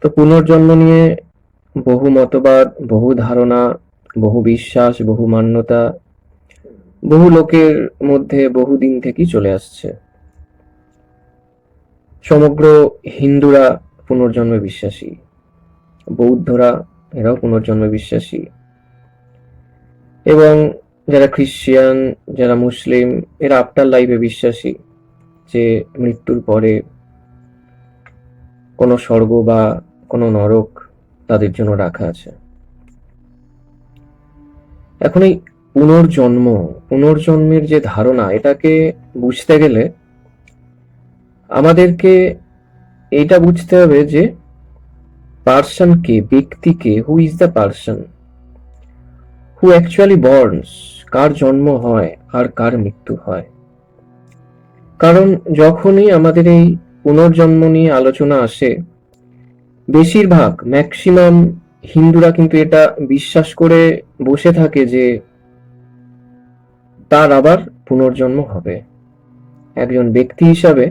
তো পুনর্জন্ম নিয়ে বহু মতবাদ, বহু ধারণা, বহু বিশ্বাস, বহু মান্যতা, বহু লোকের মধ্যে বহু দিন থেকেই চলে আসছে। সমগ্র হিন্দুরা পুনর্জন্মে বিশ্বাসী। বৌদ্ধরা এরাও পুনর্জন্মে বিশ্বাসী। এবং যারা খ্রিস্টিয়ান যারা মুসলিম, এরা আফটার লাইফে বিশ্বাসী যে মৃত্যুর পরে কোনো স্বর্গ বা কোনো নরক তাদের জন্য রাখা আছে। এখন এই পুনর্জন্ম, পুনর্জন্মের যে ধারণা, এটাকে বুঝতে গেলে আমাদেরকে এইটা বুঝতে হবে যে পার্সন কে ব্যক্তিকে who is the person who actually borns কার জন্ম হয় আর কার মৃত্যু হয়? কারণ যখনই আমাদের এই পুনর্জন্ম নিয়ে আলোচনা আসে বেশিরভাগ ম্যাক্সিমাম হিন্দুরা কিন্তু এটা বিশ্বাস করে বসে থাকে যে তার আবার পুনর্জন্ম হবে। একজন ব্যক্তি হিসাবে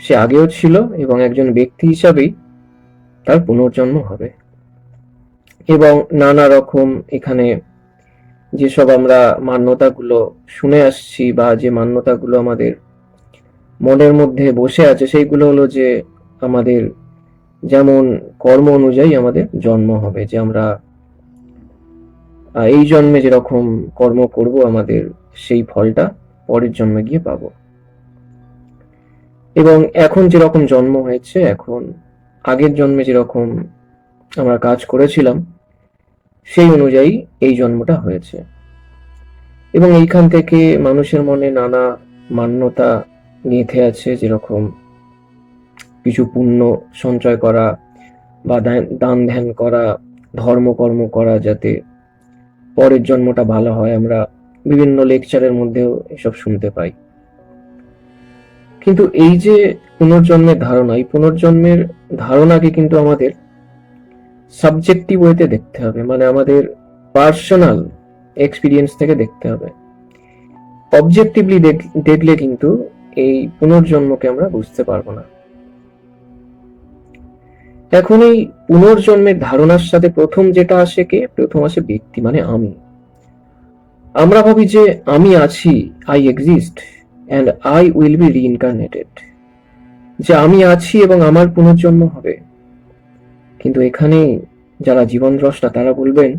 সে আগেও ছিল এবং একজন ব্যক্তি হিসাবেই তার পুনর্জন্ম হবে। এবং নানা রকম এখানে যেসব আমরা মান্যতাগুলো শুনে আসছি বা যে মান্যতাগুলো আমাদের মনের মধ্যে বসে আছে, সেইগুলো হলো যে আমাদের যেমন কর্ম অনুযায়ী আমাদের জন্ম হবে, যে আমরা এই জন্মে যেরকম কর্ম করব, আমাদের সেই ফলটা পরের জন্মে গিয়ে পাবো। এবং এখন যেরকম জন্ম হয়েছে, এখন আগের জন্মে যেরকম আমরা কাজ করেছিলাম, সেই অনুযায়ী এই জন্মটা হয়েছে। এবং এইখান থেকে মানুষের মনে নানা মান্যতা গেঁথে আছে, যেরকম কিছু পুণ্য সঞ্চয় করা বা দান- ধ্যান করা ধর্মকর্ম করা যাতে পরের জন্মটা ভালো হয়, আমরা বিভিন্ন লেকচারের মধ্যেও এসব শুনতে পাই। কিন্তু এই যে পুনর্জন্মের ধারণা, এই পুনর্জন্মের ধারণাকে কিন্তু আমাদের সাবজেক্টিভ ওয়েতে দেখতে হবে মানে আমাদের পার্সোনাল এক্সপিরিয়েন্স থেকে দেখতে হবে। অবজেক্টিভলি দেখলে কিন্তু এই পুনর্জন্মকে আমরা বুঝতে পারব না। এখন এই পুনর্জন্মের ধারণার সাথে প্রথম যেটা আসে কে? প্রথম আসে ব্যক্তি মানে আমি। আমরা ভাবি যে আমি আছি I exist and I will be reincarnated যে আমি আছি এবং আমার পুনর্জন্ম হবে। কিন্তু এখানে যারা জীবন দ্রষ্টা, তারা বলবেন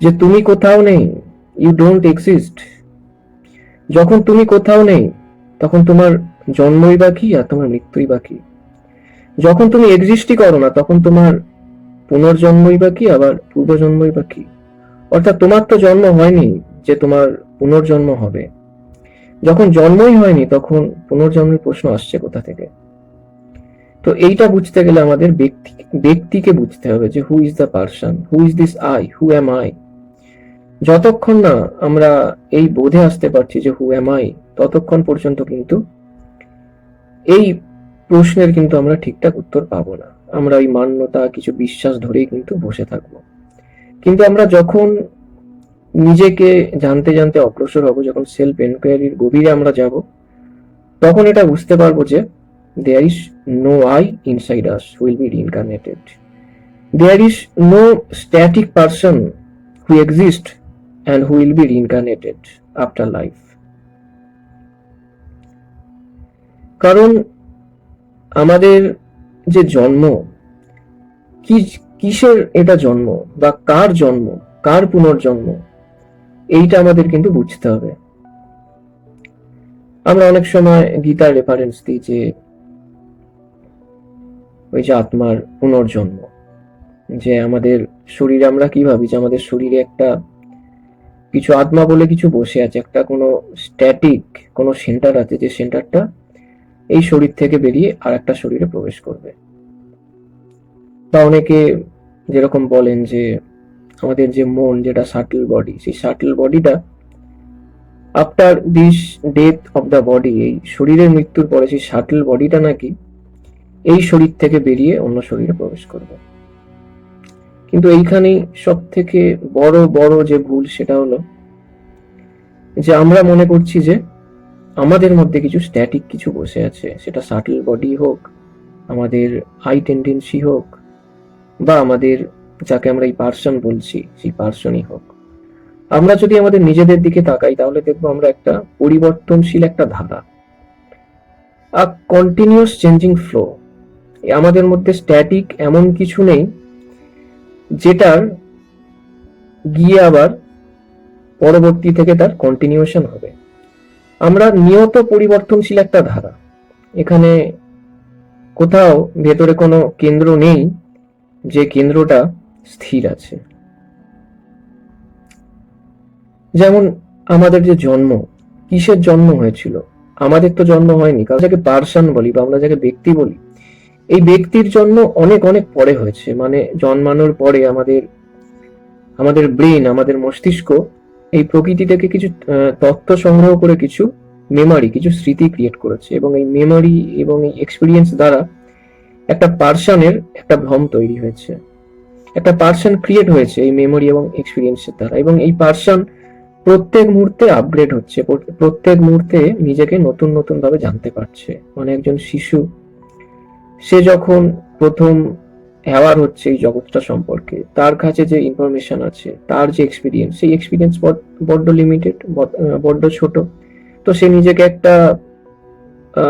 যে তুমি কোথাও নেই ইউ ডোন্ট এক্সিস্ট যখন তুমি কোথাও নেই, তখন তোমার জন্মই বা কি আর তোমার মৃত্যুই বা কি? যখন তুমি এক্সিস্টই করো না, তখন তোমার পুনর্জন্মই বা কি, আবার পূর্বজন্মই বা কি? অর্থাৎ তোমার তো জন্ম হয়নি যে তোমার পুনর্জন্ম হবে। যখন জন্মই হয়নি, তখন পুনর্জন্মের প্রশ্ন আসছে কোথা থেকে? তো এইটা বুঝতে গেলে আমাদের ব্যক্তি, ব্যক্তিকে বুঝতে হবে যে who is the person who is this I who am I যতক্ষণ না আমরা এই বোধে আসতে পারছি যে হু এম আই ততক্ষণ পর্যন্ত কিন্তু এই প্রশ্নের কিন্তু আমরা ঠিকঠাক উত্তর পাবো না। আমরা এই মান্যতা, কিছু বিশ্বাস ধরেই কিন্তু বসে থাকব। কিন্তু আমরা যখন নিজেকে জানতে জানতে অগ্রসর হব, যখন সেলফ এনকোয়ারির গভীরে আমরা যাব, তখন এটা বুঝতে পারব যে there is no I inside us will be reincarnated there is no static person who exist and who will be reincarnated after life কারণ আমাদের যে জন্ম, কি, কিসের এটা জন্ম বা কার জন্ম, কার পুনর্জন্ম, এইটা আমাদের কিন্তু বুঝতে হবে। আমরা অনেক সময় গীতার রেফারেন্স দিই যে ওই যে আত্মার পুনর্জন্ম, যে আমাদের শরীরে, আমরা কি ভাবি যে আমাদের শরীরে একটা কিছু আত্মা বলে কিছু বসে আছে, একটা কোনো স্ট্যাটিক কোনো সেন্টার আছে যে সেন্টারটা এই শরীর থেকে বেরিয়ে আর একটা শরীরে প্রবেশ করবে। বা অনেকে যেরকম বলেন যে, আমাদের যে মন, যেটা সাটল বডি সেই সাটল বডিটা after this death of the body এই শরীরের মৃত্যুর পরে সেই সাটল বডিটা নাকি এই শরীর থেকে বেরিয়ে অন্য শরীরে প্রবেশ করবে। কিন্তু এইখানেই সব থেকে বড় বড় যে ভুল সেটা হলো যে আমরা মনে করছি যে আমাদের মধ্যে কিছু স্ট্যাটিক কিছু বসে আছে। সেটা সাটল বডি হোক, আমাদের হাই টেন্ডেন্সি হোক, বা আমাদের যাকে আমরা এই পার্সন বলছি, সেই পার্সনই হোক। আমরা যদি আমাদের নিজেদের দিকে তাকাই, তাহলে দেখব আমরা একটা পরিবর্তনশীল একটা ধারা। আ কন্টিনিউয়াস চেঞ্জিং ফ্লো আমাদের মধ্যে স্ট্যাটিক এমন কিছু নেই, যেটার গিয়ে আবার পরবর্তী থেকে তার কন্টিনিউশন হবে। আমরা নিয়ত পরিবর্তনশীল একটা ধারা। এখানে কোথাও ভেতরে কোনো কেন্দ্র নেই যে কেন্দ্রটা স্থির আছে। যেমন আমাদের যে জন্ম, কিসের জন্ম হয়েছিল? আমাদের তো জন্ম হয়নি, কারণ যাকে পার্সন বলি বা আমরা যাকে ব্যক্তি বলি, এই ব্যক্তির জন্ম অনেক অনেক পরে হয়েছে। মানে জন্মানোর পরে আমাদের আমাদের ব্রেন আমাদের মস্তিষ্ক এই প্রকৃতি থেকে কিছু তথ্য সংগ্রহ করে কিছু মেমারি কিছু স্মৃতি ক্রিয়েট করেছে এবং এই মেমারি এবং এই এক্সপিরিয়েন্স দ্বারা একটা পার্সনের একটা ভ্রম তৈরি হয়েছে। একটা পার্সন ক্রিয়েট হয়েছে এই মেমোরি এবং এক্সপিরিয়েন্সের দ্বারা এবং এই পার্সন প্রত্যেক মুহূর্তে আপগ্রেড হচ্ছে, প্রত্যেক মুহূর্তে নিজেকে নতুন নতুন ভাবে জানতে পারছে। মানে একজন শিশু, সে যখন প্রথম অ্যাওয়ার হচ্ছে এই জগৎটা সম্পর্কে। তার কাছে যে ইনফরমেশন আছে, তার যে এক্সপিরিয়েন্স সেই এক্সপিরিয়েন্স বড্ড লিমিটেড বড্ড ছোট। তো সে নিজেকে একটা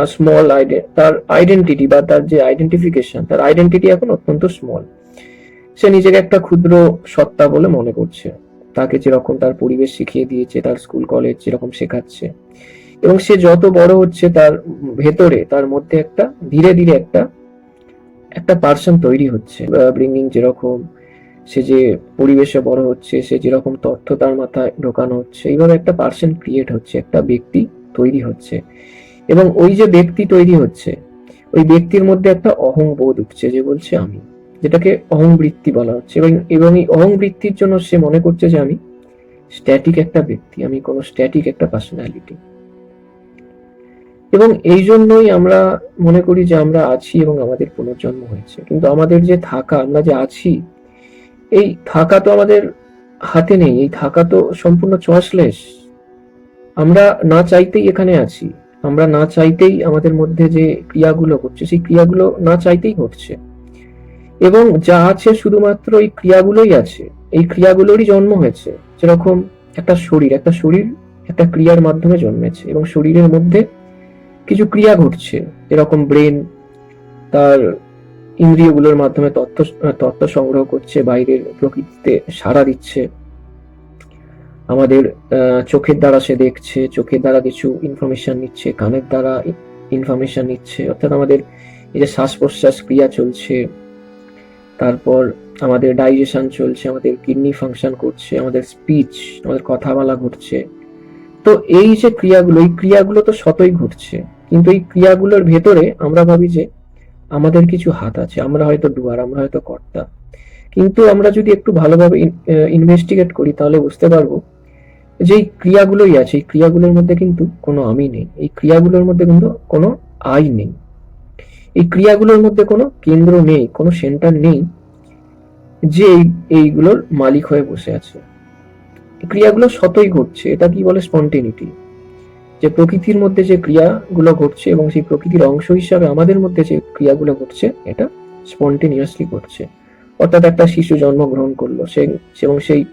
স্মল তার আইডেন্টিটি বা তার যে আইডেন্টিফিকেশন তার আইডেন্টিটি এখন অত্যন্ত স্মল সে নিজেকে একটা ক্ষুদ্র সত্তা বলে মনে করছে। তাকে যেরকম তার পরিবেশ শিখিয়ে দিয়েছে, তার স্কুল কলেজ যেরকম শেখাচ্ছে। এবং সে যত বড় হচ্ছে, তার ভেতরে, তার মধ্যে একটা, ধীরে ধীরে একটা একটা পার্সন তৈরি হচ্ছে ব্রিঙ্গিং যেরকম সে যে পরিবেশে বড় হচ্ছে, সে যেরকম তথ্য তার মাথায় ঢোকানো হচ্ছে, এইভাবে একটা পার্সন ক্রিয়েট হচ্ছে, একটা ব্যক্তি তৈরি হচ্ছে। এবং ওই যে ব্যক্তি তৈরি হচ্ছে, ওই ব্যক্তির মধ্যে একটা অহং বোধ উঠছে যে বলছে আমি, যেটাকে অহংবৃত্তি বলা হচ্ছে। এবং এবং এই অহংবৃত্তির জন্য সে মনে করছে যে আমি স্ট্যাটিক একটা ব্যক্তি, আমি কোনো স্ট্যাটিক একটা পার্সোনালিটি এবং এই জন্যই আমরা মনে করি যে আমরা আছি এবং আমাদের পুনর্জন্ম হয়েছে। কিন্তু আমাদের যে থাকা, আমরা যে আছি, এই থাকা তো আমাদের হাতে নেই, এই থাকা তো সম্পূর্ণ চয়েসলেস আমরা না চাইতেই এখানে আছি, আমরা না চাইতেই আমাদের মধ্যে যে ক্রিয়াগুলো ঘটছে, সেই ক্রিয়াগুলো না চাইতেই ঘটছে। এবং যা আছে শুধুমাত্র এই ক্রিয়াগুলোই আছে, এই ক্রিয়াগুলোরই জন্ম হয়েছে। যেরকম একটা শরীর একটা শরীর একটা ক্রিয়ার মাধ্যমে জন্মেছে এবং শরীরের মধ্যে কিছু ক্রিয়া ঘটছে এরকম ব্রেন তার ইন্দ্রিয়গুলোর মাধ্যমে তথ্য তথ্য সংগ্রহ করছে, বাইরের প্রকৃতিতে সাড়া দিচ্ছে। আমাদের চোখের দ্বারা সে দেখছে, চোখের দ্বারা কিছু ইনফরমেশন নিচ্ছে, কানের দ্বারা ইনফরমেশন নিচ্ছে। অর্থাৎ আমাদের এই যে শ্বাস প্রশ্বাস ক্রিয়া চলছে, তারপর আমাদের ডাইজেশন চলছে, আমাদের কিডনি ফাংশন করছে, আমাদের স্পিচ আমাদের কথা বলা ঘটছে। তো এই যে ক্রিয়াগুলো, এই ক্রিয়াগুলো তো শতই ঘটছে। কিন্তু এই ক্রিয়াগুলোর ভেতরে আমরা ভাবি যে আমাদের কিছু হাত আছে, আমরা হয়তো ডুয়ার, আমরা হয়তো কর্তা। কিন্তু আমরা যদি একটু ভালোভাবে ইনভেস্টিগেট করি, তাহলে বুঝতে পারব যে এই ক্রিয়াগুলোই আছে, এই ক্রিয়াগুলোর মধ্যে কিন্তু কোনো আমি নেই, এই ক্রিয়াগুলোর মধ্যে কিন্তু কোনো আই নেই। এই ক্রিয়াগুলোর মধ্যে কোনো কেন্দ্র নেই, কোনো সেন্টার নেই যে এই- এইগুলোর মালিক হয়ে বসে আছে। ক্রিয়াগুলো শতই ঘটছে, এটা কি বলে স্পন্টেনিটি? যে প্রকৃতির মধ্যে যে ক্রিয়াগুলো ঘটছে এবং সেই প্রকৃতির অংশ হিসাবে আমাদের মধ্যে যে ক্রিয়াগুলো ঘটছে, এটা স্পন্টেনিয়াসলি ঘটছে। অর্থাৎ একটা শিশু জন্মগ্রহণ করল। সে এবং সেই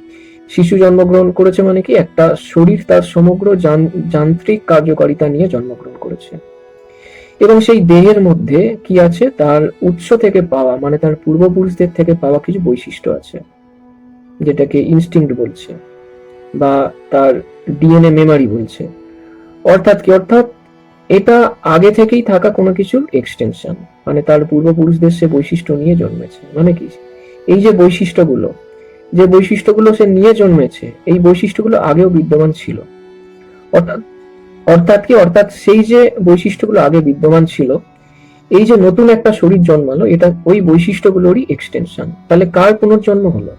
শিশু জন্মগ্রহণ করেছে মানে কি, একটা শরীর তার সমগ্র যান- যান্ত্রিক কার্যকারিতা নিয়ে জন্মগ্রহণ করেছে। এবং সেই দেহের মধ্যে কি আছে? তার উৎস থেকে পাওয়া মানে তার পূর্বপুরুষদের থেকে পাওয়া কিছু বৈশিষ্ট্য আছে, যেটাকে ইনস্টিংক্ট বলছে বা তার ডিএনএ মেমারি বলছে। অর্থাৎ কি? অর্থাৎ এটা আগে থেকেই থাকা কোনো কিছুর এক্সটেনশন মানে তার পূর্বপুরুষদের সে বৈশিষ্ট্য নিয়ে জন্মেছে। মানে কি? এই যে বৈশিষ্ট্যগুলো যে বৈশিষ্ট্যগুলো সে নিয়ে জন্মেছে, এই বৈশিষ্ট্যগুলো আগেও বিদ্যমান ছিল। অর্থাৎ অর্থাৎ কি? অর্থাৎ সেই যে বৈশিষ্ট্যগুলো আগে বিদ্যমান ছিল, এই যে নতুন একটা শরীর জন্মালো, এটা ওই বৈশিষ্ট্যগুলোরই এক্সটেনশন তাহলে কার পুনর্জন্ম হলো?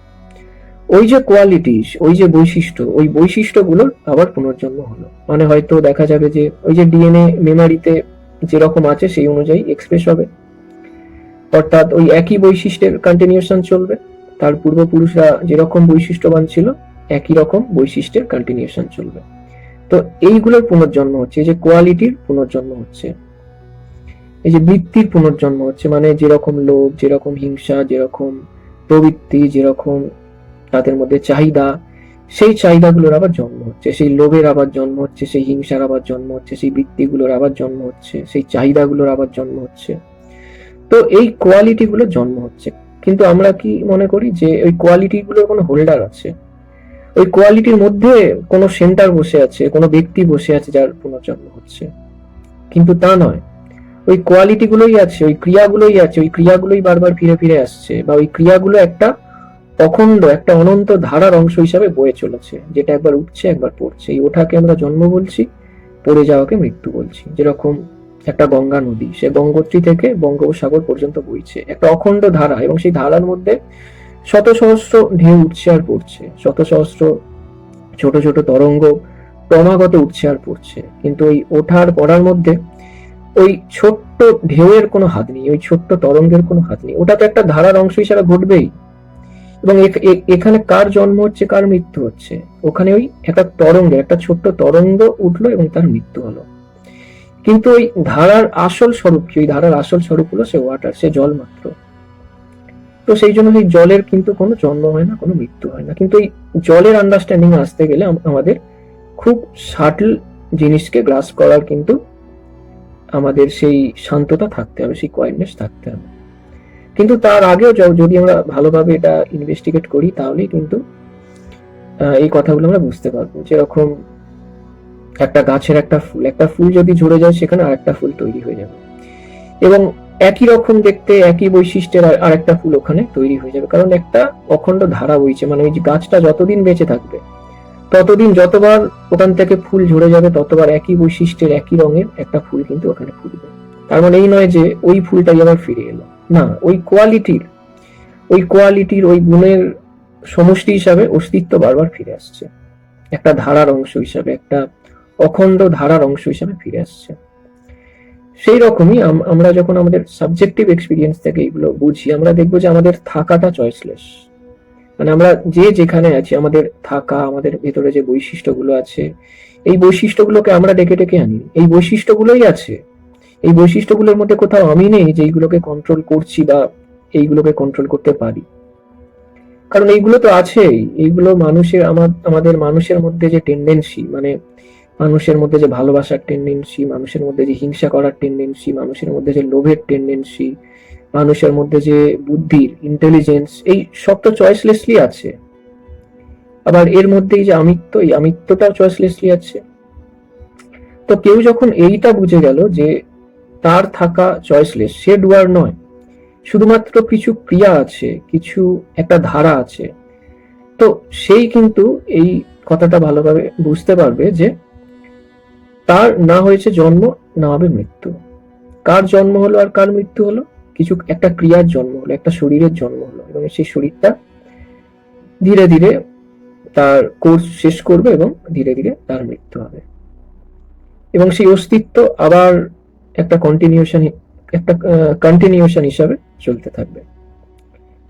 ওই যে কোয়ালিটিস ওই যে বৈশিষ্ট্য, ওই বৈশিষ্ট্যগুলোর আবার পুনর্জন্ম হলো। মানে হয়তো দেখা যাবে যে ওই যে ডিএনএ মেমারিতে যেরকম আছে সেই অনুযায়ী এক্সপ্রেস হবে। অর্থাৎ ওই একই বৈশিষ্ট্যের কন্টিনিউশন চলবে। তার পূর্বপুরুষরা যেরকম বৈশিষ্ট্যবান ছিল, একই রকম বৈশিষ্ট্যের কন্টিনিউশন চলবে। তো এইগুলোর পুনর্জন্ম হচ্ছে যে কোয়ালিটির পুনর্জন্ম হচ্ছে। এই যে বৃত্তির পুনর্জন্ম হচ্ছে মানে যেরকম লোভ যেরকম হিংসা, যেরকম প্রবৃত্তি, যেরকম তাদের মধ্যে চাহিদা, সেই চাহিদাগুলোর আবার জন্ম হচ্ছে, সেই লোভের আবার জন্ম হচ্ছে, সেই হিংসার আবার জন্ম হচ্ছে, সেই বৃত্তিগুলোর আবার জন্ম হচ্ছে, সেই চাহিদাগুলোর আবার জন্ম হচ্ছে। তো এই কোয়ালিটি গুলো জন্ম হচ্ছে। কিন্তু আমরা কি মনে করি যে ওই কোয়ালিটি গুলোর কোনো হোল্ডার আছে? ওই কোয়ালিটির মধ্যে কোনো সেন্টার বসে আছে, কোনো ব্যক্তি বসে আছে যার পুনর্জন্ম হচ্ছে। কিন্তু তা নয়। ওই কোয়ালিটি গুলোই আছে, ওই ক্রিয়াগুলোই আছে, ওই ক্রিয়াগুলোই বারবার ফিরে ফিরে আসছে, বা ওই ক্রিয়াগুলো একটা অখণ্ড একটা অনন্ত ধারার অংশ হিসাবে বয়ে চলেছে, যেটা একবার উঠছে, একবার পড়ছে। এই ওঠাকে আমরা জন্ম বলছি, পড়ে যাওয়াকে মৃত্যু বলছি। যেরকম একটা গঙ্গা নদী, সে গঙ্গোত্রী থেকে বঙ্গোপসাগর পর্যন্ত বইছে। একটা অখণ্ড ধারা এবং সেই ধারার মধ্যে শত সহস্র ঢেউ উঠছে আর পড়ছে। শত সহস্র ছোট ছোট তরঙ্গ ক্রমাগত উঠছে আর পড়ছে। কিন্তু ওই ওঠার পড়ার মধ্যে ওই ছোট্ট ঢেউয়ের কোনো হাত নেই, ওই ছোট্ট তরঙ্গের কোনো হাত নেই। ওটা তো একটা ধারার অংশ হিসাবে ঘটবেই। এবং এখানে কার জন্ম হচ্ছে, কার মৃত্যু হচ্ছে? ওখানে ওই একটা তরঙ্গে, একটা ছোট্ট তরঙ্গ উঠল এবং তার মৃত্যু হলো। কিন্তু ওই ধারার আসল স্বরূপ কি? ওই ধারার আসল স্বরূপ হলো সে ওয়াটার সে জল মাত্র। তো সেই জন্য সেই জলের কিন্তু কোনো জন্ম হয় না, কোনো মৃত্যু হয় না। কিন্তু এই জলের আন্ডারস্ট্যান্ডিং আসতে গেলে আমাদের খুব সাটল জিনিসকে গ্রাস করার কিন্তু আমাদের সেই শান্ততা থাকতে হবে, সেই কোয়াইটনেস থাকতে হবে। কিন্তু তার আগেও যদি আমরা ভালোভাবে এটা ইনভেস্টিগেট করি, তাহলেই কিন্তু এই কথাগুলো আমরা বুঝতে পারব। যেরকম একটা গাছের একটা ফুল একটা ফুল যদি ঝরে যায়, সেখানে আরেকটা ফুল তৈরি হয়ে যাবে। এবং একই রকম দেখতে, একই বৈশিষ্ট্যের আর- আরেকটা ফুল ওখানে তৈরি হয়ে যাবে। কারণ একটা অখণ্ড ধারা বইছে মানে ওই গাছটা যতদিন বেঁচে থাকবে, ততদিন যতবার ওখান থেকে ফুল ঝরে যাবে, ততবার একই বৈশিষ্ট্যের, একই রঙের একটা ফুল কিন্তু ওখানে ফুটবে। তার মানে এই নয় যে ওই ফুলটাই আবার ফিরে এলো। না, ওই কোয়ালিটির ওই কোয়ালিটির ওই গুণের সমষ্টি হিসাবে অস্তিত্ব বারবার ফিরে আসছে। একটা ধারার অংশ হিসাবে, একটা অখণ্ড ধারার অংশ হিসাবে ফিরে আসছে। সেই রকমই আম- আমরা যখন আমাদের সাবজেক্টিভ এক্সপিরিয়েন্স থেকে এগুলো বুঝি, আমরা দেখব যে আমাদের থাকাটা চয়েসলেস মানে আমরা যে যেখানে আছি, আমাদের থাকা, আমাদের ভেতরে যে বৈশিষ্ট্যগুলো আছে, এই বৈশিষ্ট্যগুলোকে আমরা ডেকে ডেকে আনি। এই বৈশিষ্ট্যগুলোই আছে। এই বৈশিষ্ট্যগুলোর মধ্যে কোথাও আমি নেই যে এইগুলোকে কন্ট্রোল করছি বা এইগুলোকে কন্ট্রোল করতে পারি। কারণ এইগুলো তো আছেই। এইগুলো মানুষের, আমার, আমাদের মানুষের মধ্যে যে টেন্ডেন্সি মানে মানুষের মধ্যে যে ভালোবাসার টেন্ডেন্সি মানুষের মধ্যে যে হিংসা করার টেন্ডেন্সি মানুষের মধ্যে যে লোভের টেন্ডেন্সি মানুষের মধ্যে যে বুদ্ধির ইন্টেলিজেন্স এই সব তো চয়েসলেসলি আছে। আবার এর মধ্যেই যে আমিত্ব, এই আমিত্বটাও চয়েসলেসলি আছে। তো কেউ যখন এইটা বুঝে গেল যে তার থাকা চয়েসলেস সে ডুয়ার নয়। শুধুমাত্র কিছু ক্রিয়া আছে, কিছু একটা ধারা আছে। তো সেই কিন্তু এই কথাটা ভালোভাবে বুঝতে পারবে যে তার না হয়েছে জন্ম, না হবে মৃত্যু। কার জন্ম হলো আর কার মৃত্যু হলো? কিছু একটা ক্রিয়ার জন্ম হলো, একটা শরীরের জন্ম হলো এবং সেই শরীরটা ধীরে ধীরে তার কোর্স শেষ করবে এবং ধীরে ধীরে তার মৃত্যু হবে। এবং সেই অস্তিত্ব আবার একটা কন্টিনিউশন একটা কন্টিনিউশন হিসাবে চলতে থাকবে।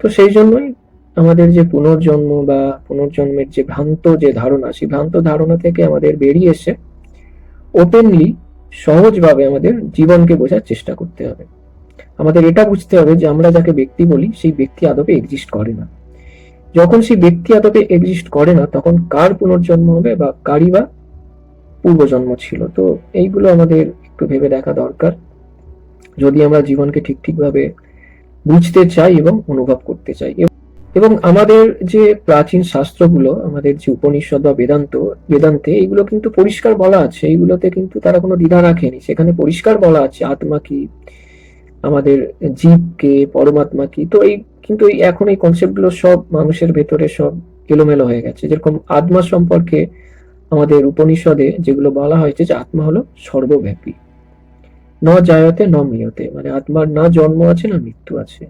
তো সেই জন্যই আমাদের যে পুনর্জন্ম বা পুনর্জন্মের যে ভ্রান্ত যে ধারণা, সেই ভ্রান্ত ধারণা থেকে আমাদের বেরিয়ে এসে ওপেনলি সহজভাবে আমাদের জীবনকে বোঝার চেষ্টা করতে হবে। আমাদের এটা বুঝতে হবে যে আমরা যাকে ব্যক্তি বলি, সেই ব্যক্তি আদপে এক্সিস্ট করে না। যখন সেই ব্যক্তি আদপে এক্সিস্ট করে না, তখন কার পুনর্জন্ম হবে বা কারই বা পূর্বজন্ম ছিল? তো এইগুলো আমাদের একটু ভেবে দেখা দরকার। যদি আমরা জীবনকে ঠিক ঠিকভাবে বুঝতে চাই এবং অনুভব করতে চাই। এবং আমাদের যে প্রাচীন শাস্ত্রগুলো, আমাদের যে উপনিষদ বা বেদান্ত, বেদান্তে এইগুলো কিন্তু পরিষ্কার বলা আছে। এইগুলোতে কিন্তু তারা কোনো দ্বিধা রাখেনি। সেখানে পরিষ্কার বলা আছে আত্মা কি, আমাদের জীবকে পরমাত্মা কি। তো এই কিন্তু এখন এই কনসেপ্টগুলো সব মানুষের ভেতরে সব এলোমেলো হয়ে গেছে। যেরকম আত্মা সম্পর্কে আমাদের উপনিষদে যেগুলো বলা হয়েছে যে আত্মা হলো সর্বব্যাপী। ন জায়তে ন মিয়তে। মানে আত্মার না জন্ম আছে, না মৃত্যু আছে।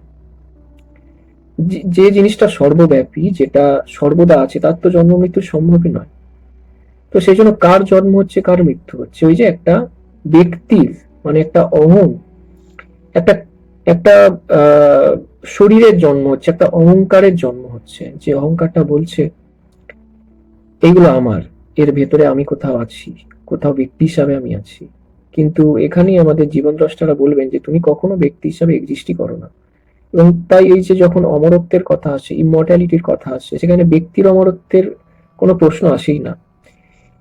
যে- জিনিসটা সর্বব্যাপী, যেটা সর্বদা আছে, তার তো জন্ম, মৃত্যু সম্ভবই নয়। তো সেই জন্য কার জন্ম হচ্ছে, কার মৃত্যু হচ্ছে? ওই যে একটা ব্যক্তির মানে একটা অহং, একটা একটা শরীরের জন্ম হচ্ছে, একটা অহংকারের জন্ম হচ্ছে। যে অহংকারটা বলছে, এইগুলো আমার, এর ভেতরে আমি কোথাও আছি, কোথাও ব্যক্তি হিসাবে আমি আছি। কিন্তু এখানেই আমাদের জীবন দ্রষ্টারা বলবেন যে তুমি কখনো ব্যক্তি হিসাবে এক্সিস্টই করো না। এবং তাই এই যে যখন অমরত্বের কথা আসে ইমর্টালিটির কথা আসে, সেখানে ব্যক্তির অমরত্বের কোনো প্রশ্ন আসেই না।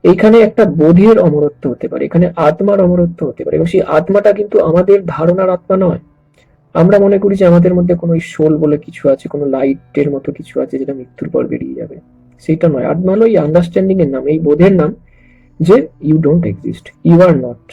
এইখানে একটা বোধের অমরত্ব হতে পারে, এখানে আত্মার অমরত্ব হতে পারে। এবং সেই আত্মাটা কিন্তু আমাদের ধারণার আত্মা নয়। আমরা মনে করি যে আমাদের মধ্যে কোনো সোল বলে কিছু আছে, কোনো লাইটের মতো কিছু আছে যেটা মৃত্যুর পর বেরিয়ে যাবে। সেটা নয়। আত্মা হলো এই আন্ডারস্ট্যান্ডিং এর নাম, এই বোধের নাম যে you don't exist you are not